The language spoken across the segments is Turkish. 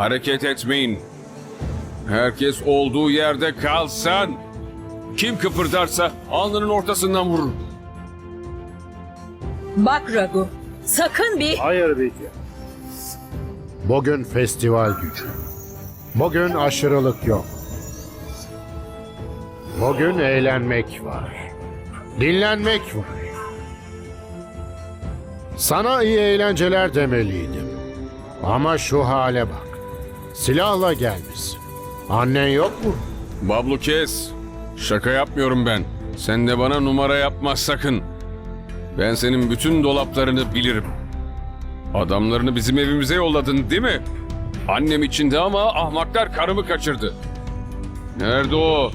Hareket etmeyin. Herkes olduğu yerde kalsın. Kim kıpırdarsa alnının ortasından vururum. Bak Ragu, sakın bir... Hayır Vidya. Bugün festival gücü. Bugün aşırılık yok. Bugün eğlenmek var. Dinlenmek var. Sana iyi eğlenceler demeliydim. Ama şu hale bak. Silahla gelmişsin. Annen yok mu? Bablu kes. Şaka yapmıyorum ben. Sen de bana numara yapma sakın. Ben senin bütün dolaplarını bilirim. Adamlarını bizim evimize yolladın değil mi? Annem içinde ama ahmaklar karımı kaçırdı. Nerede o?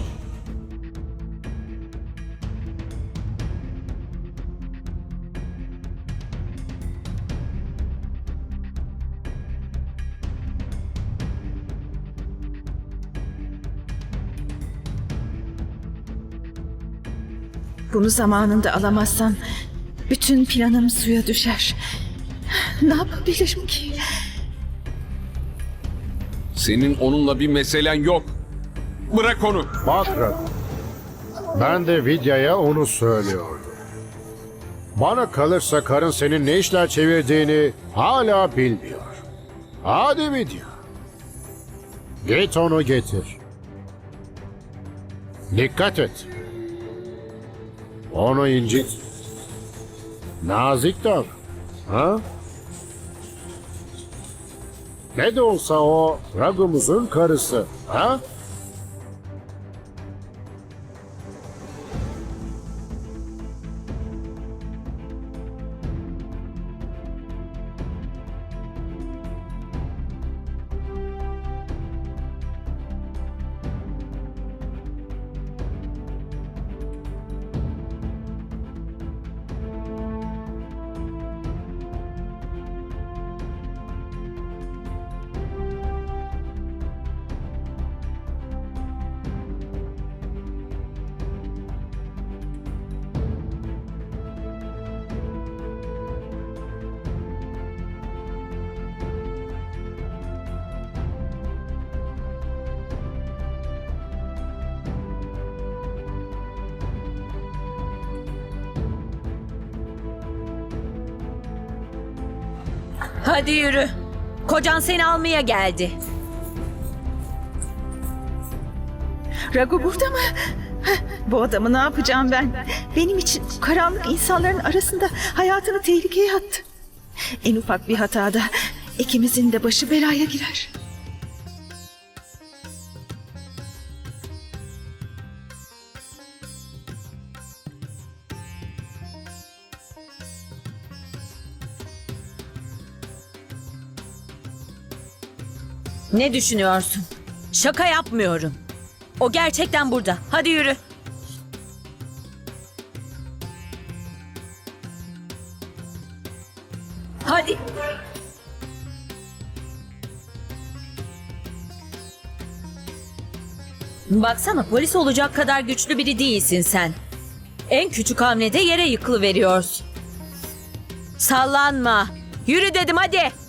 Bunu zamanında alamazsan bütün planım suya düşer. Ne yapabilirim ki? Senin onunla bir meselen yok. Bırak onu. Bak Raghu. Ben de Vidya'ya onu söylüyordum. Bana kalırsa karın senin ne işler çevirdiğini hala bilmiyor. Hadi Vidya. Git onu getir. Dikkat et. Onu incit. Nazik davran. Ha? Ne de olsa o Raghu'muzun karısı. Ha? Hadi yürü. Kocan seni almaya geldi. Ragu burada mı? Bu adamı ne yapacağım ben? Benim için karanlık insanların arasında hayatını tehlikeye attı. En ufak bir hatada ikimizin de başı belaya girer. Ne düşünüyorsun? Şaka yapmıyorum. O gerçekten burada. Hadi yürü. Hadi. Baksana polis olacak kadar güçlü biri değilsin sen. En küçük hamlede yere yıkılıveriyorsun. Sallanma. Yürü dedim hadi.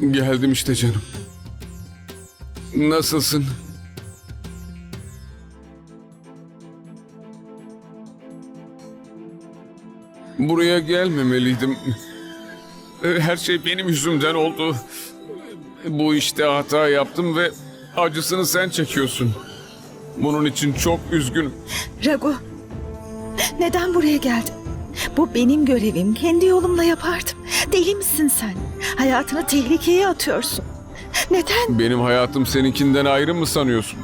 Geldim işte canım. Nasılsın? Buraya gelmemeliydim. Her şey benim yüzümden oldu. Bu işte hata yaptım ve acısını sen çekiyorsun. Bunun için çok üzgünüm. Ragu, neden buraya geldin? Bu benim görevim. Kendi yolumla yapardım. Deli misin sen? Hayatını tehlikeye atıyorsun. Neden? Benim hayatım seninkinden ayrı mı sanıyorsun?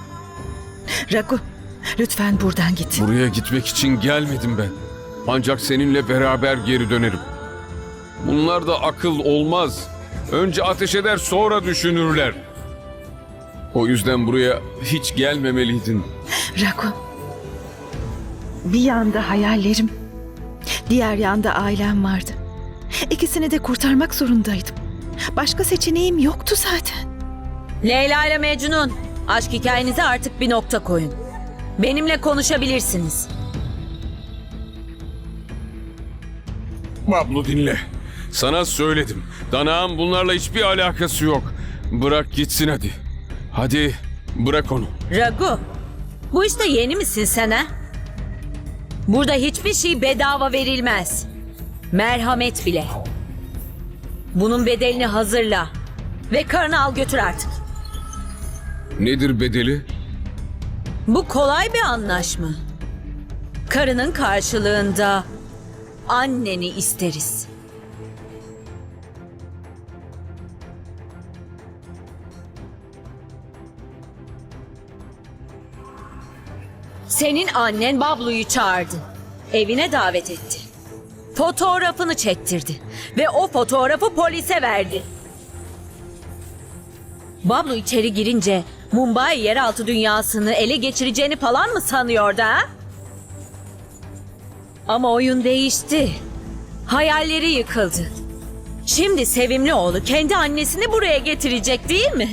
Ragu, lütfen buradan git. Buraya gitmek için gelmedim ben. Ancak seninle beraber geri dönerim. Bunlar da akıl olmaz. Önce ateş eder sonra düşünürler. O yüzden buraya hiç gelmemeliydin. Ragu, bir yanda hayallerim, diğer yanda ailem vardı. İkisini de kurtarmak zorundaydım. Başka seçeneğim yoktu zaten. Leyla ile Mecnun, aşk hikayenize artık bir nokta koyun. Benimle konuşabilirsiniz. Bablu dinle. Sana söyledim. Danağın bunlarla hiçbir alakası yok. Bırak gitsin hadi. Hadi bırak onu. Ragu, bu işte yeni misin sen ha? Burada hiçbir şey bedava verilmez. Merhamet bile. Bunun bedelini hazırla. Ve karını al götür artık. Nedir bedeli? Bu kolay bir anlaşma. Karının karşılığında anneni isteriz. Senin annen Bablu'yu çağırdı. Evine davet etti. Fotoğrafını çektirdi ve o fotoğrafı polise verdi. Bablu içeri girince Mumbai yeraltı dünyasını ele geçireceğini falan mı sanıyordu ha? Ama oyun değişti. Hayalleri yıkıldı. Şimdi sevimli oğlu kendi annesini buraya getirecek değil mi?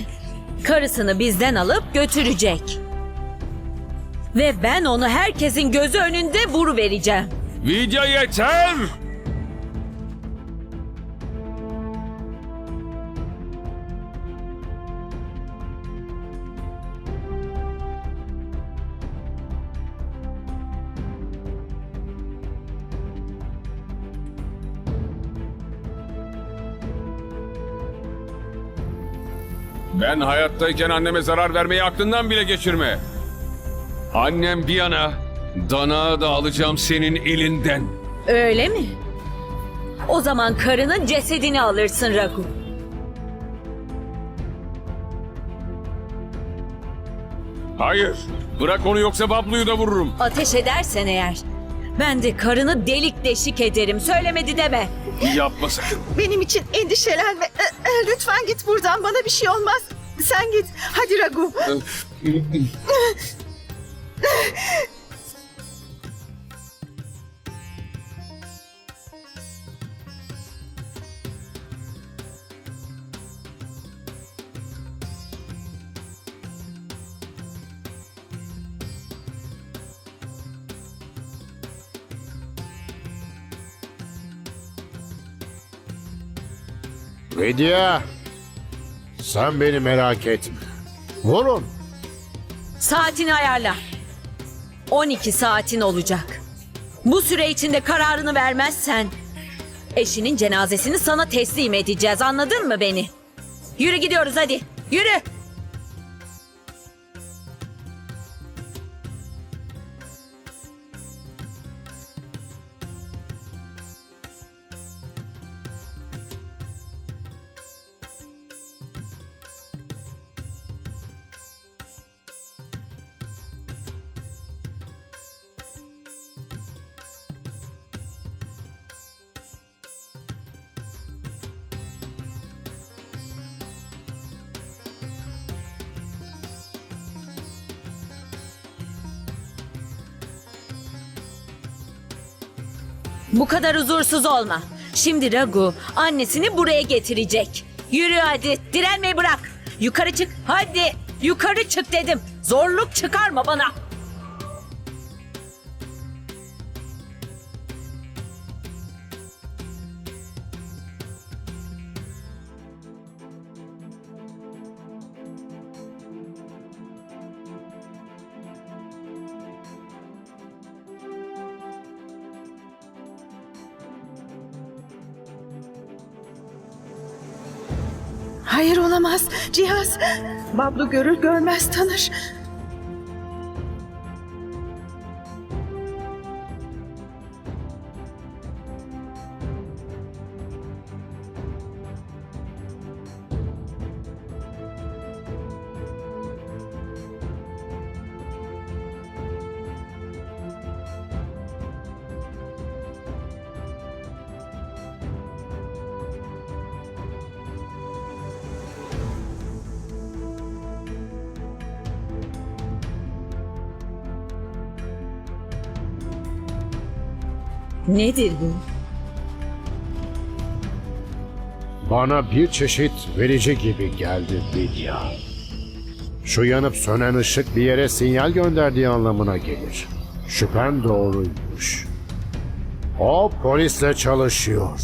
Karısını bizden alıp götürecek. Ve ben onu herkesin gözü önünde vuru vereceğim. Video yeter! Ben hayattayken anneme zarar vermeyi aklından bile geçirme. Annem bir yana, danağı da alacağım senin elinden. Öyle mi? O zaman karının cesedini alırsın Ragu. Hayır, bırak onu yoksa Bablu'yu da vururum. Ateş edersen eğer ben de karını delik deşik ederim. Söylemedi deme. Yapma sakın. Benim için endişelenme. E, e, Lütfen git buradan. Bana bir şey olmaz. Sen git. Hadi Ragu. Vidya, sen beni merak etme. Vurun. Saatini ayarla. 12 saatin olacak. Bu süre içinde kararını vermezsen eşinin cenazesini sana teslim edeceğiz. Anladın mı beni? Yürü gidiyoruz hadi. Yürü. Bu kadar huzursuz olma. Şimdi Ragu annesini buraya getirecek. Yürü hadi. Direnmeyi bırak. Yukarı çık. Hadi. Yukarı çık dedim. Zorluk çıkarma bana. Hayır olamaz. Cihaz. Bablu görür görmez tanır. Nedir bu? Bana bir çeşit verici gibi geldi Vidya. Şu yanıp sönen ışık bir yere sinyal gönderdiği anlamına gelir. Şüphen doğruymuş. O polisle çalışıyor.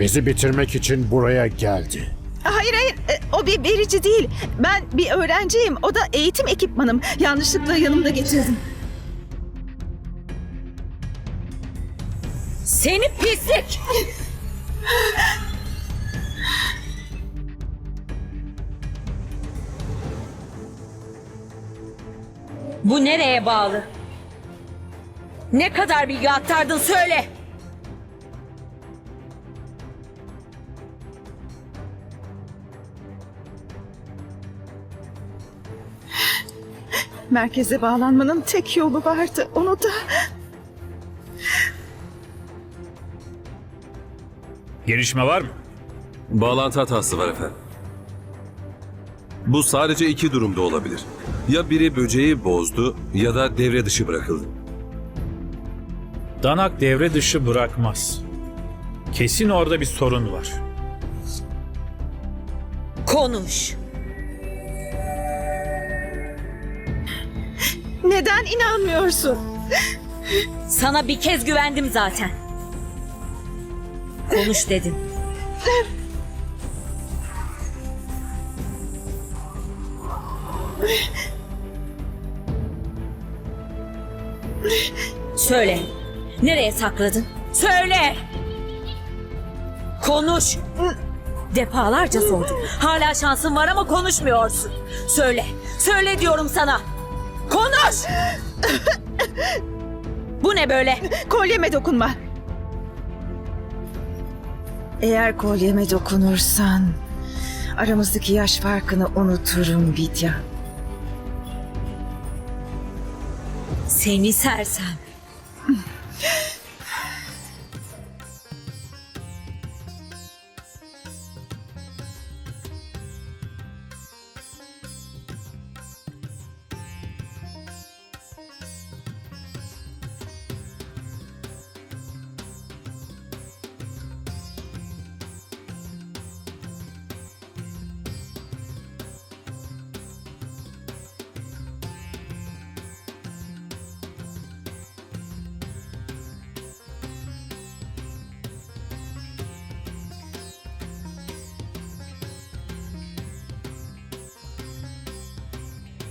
Bizi bitirmek için buraya geldi. Hayır hayır e, o bir verici değil. Ben bir öğrenciyim. O da eğitim ekipmanım. Yanlışlıkla yanımda getirdim. Seni pislik! Bu nereye bağlı? Ne kadar bilgi aktardın söyle. Merkeze bağlanmanın tek yolu vardı. Onu da Gelişme var mı? Bağlantı hatası var efendim. Bu sadece iki durumda olabilir. Ya biri böceği bozdu ya da devre dışı bırakıldı. Danak devre dışı bırakmaz. Kesin orada bir sorun var. Konuş. neden inanmıyorsun? Sana bir kez güvendim zaten. Konuş dedim. Söyle. Nereye sakladın? Söyle. Konuş. Defalarca sordum. Hala şansın var ama konuşmuyorsun. Söyle. Söyle diyorum sana. Konuş. Bu ne böyle? Kolyeme dokunma. Eğer kolyeme dokunursan aramızdaki yaş farkını unuturum Vidya. Seni sersem.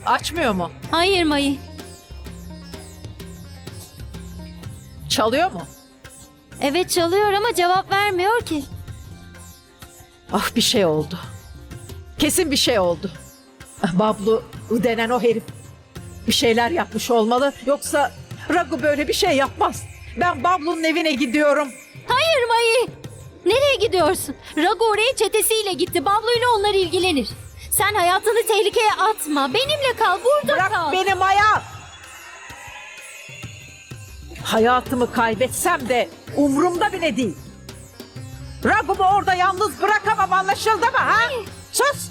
Açmıyor mu? Hayır Mayı. Çalıyor mu? Evet çalıyor ama cevap vermiyor ki. Ah bir şey oldu. Kesin bir şey oldu. Ah, Bablu denen o herif bir şeyler yapmış olmalı. Yoksa Ragu böyle bir şey yapmaz. Ben Bablu'nun evine gidiyorum. Hayır Mayı. Nereye gidiyorsun? Rago oraya çetesiyle gitti. Bablu'yla onlar ilgilenir. Sen hayatını tehlikeye atma. Benimle kal. Burada Bırak kal. beni Maya. Hayatımı kaybetsem de umurumda bile değil. Ragu'mu orada yalnız bırakamam anlaşıldı mı ha? Sus.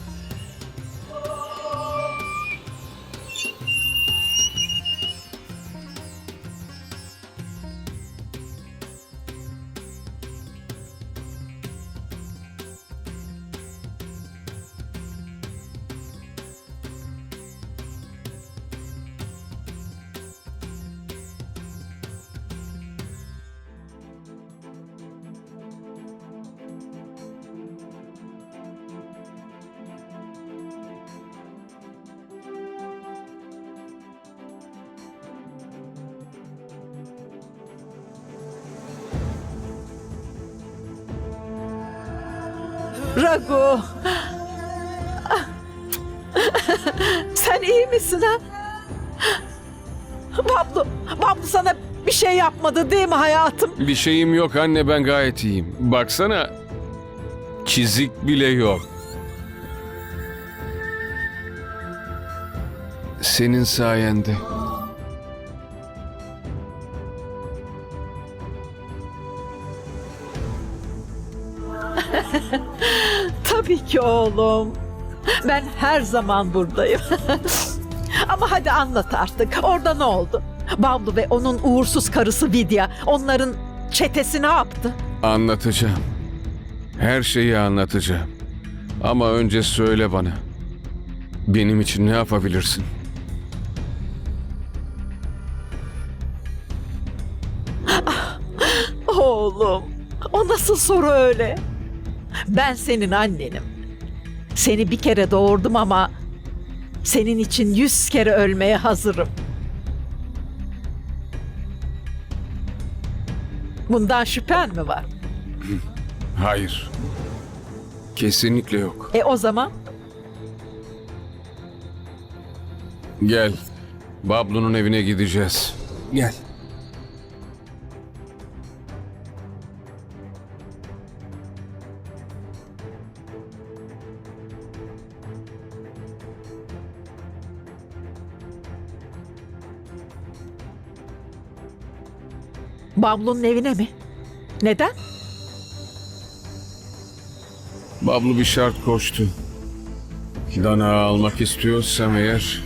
Ragu. Sen iyi misin ha? Bablu, Bablu sana bir şey yapmadı değil mi hayatım? Bir şeyim yok anne ben gayet iyiyim. Baksana çizik bile yok. Senin sayende. Ki oğlum. Ben her zaman buradayım. Ama hadi anlat artık. Orada ne oldu? Bablu ve onun uğursuz karısı Vidya onların çetesi ne yaptı? Anlatacağım. Her şeyi anlatacağım. Ama önce söyle bana. Benim için ne yapabilirsin? Oğlum, o nasıl soru öyle? Ben senin annenim. Seni bir kere doğurdum ama senin için yüz kere ölmeye hazırım. Bundan şüphen mi var? Hayır. Kesinlikle yok. E o zaman Gel. Bablu'nun evine gideceğiz. Gel. Bablu'nun evine mi? Neden? Bablu bir şart koştu. Dana almak istiyorsam eğer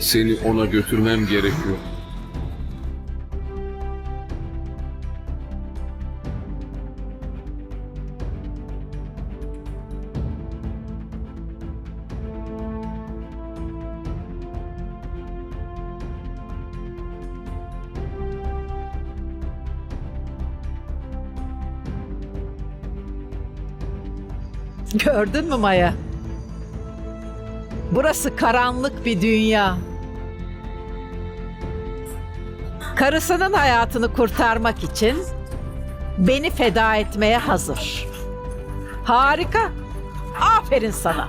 seni ona götürmem gerekiyor. Gördün mü Maya? Burası karanlık bir dünya. Karısının hayatını kurtarmak için beni feda etmeye hazır. Harika. Aferin sana.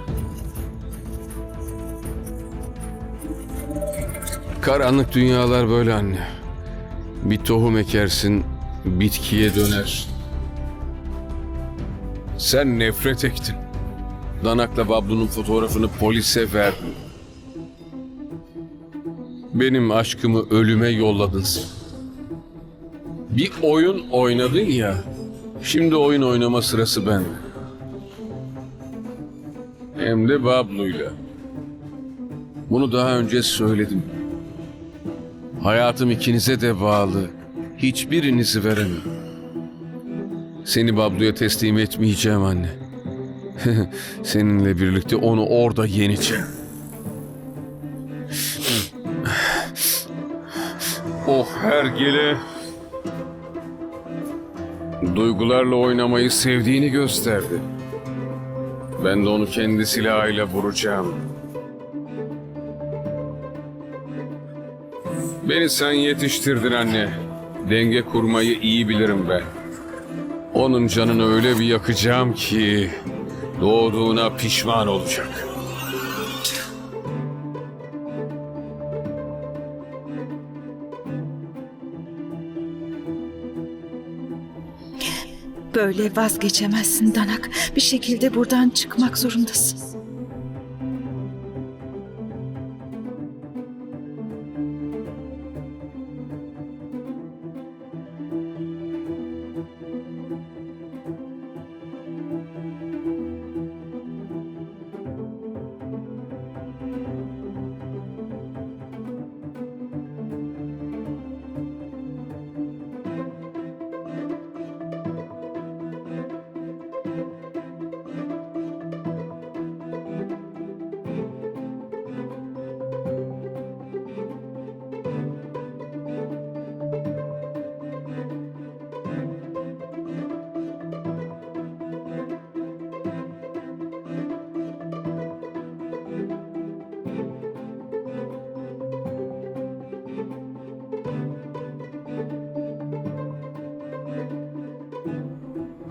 Karanlık dünyalar böyle anne. Bir tohum ekersin, bitkiye döner. Sen nefret ektin. Danak'la Bablu'nun fotoğrafını polise verdin. Benim aşkımı ölüme yolladın sen. Bir oyun oynadın ya. Şimdi oyun oynama sırası bende. Hem de Bablu'yla. Bunu daha önce söyledim. Hayatım ikinize de bağlı. Hiçbirinizi veremem. Seni Bablu'ya teslim etmeyeceğim anne. Seninle birlikte onu orada yeneceğim. oh hergele. Duygularla oynamayı sevdiğini gösterdi. Ben de onu kendi silahıyla vuracağım. Beni sen yetiştirdin anne. Denge kurmayı iyi bilirim ben. Onun canını öyle bir yakacağım ki doğduğuna pişman olacak. Böyle vazgeçemezsin Danak. Bir şekilde buradan çıkmak zorundasın.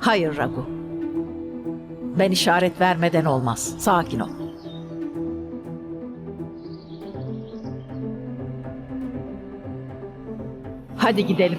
Hayır Ragu. Ben işaret vermeden olmaz. Sakin ol. Hadi gidelim.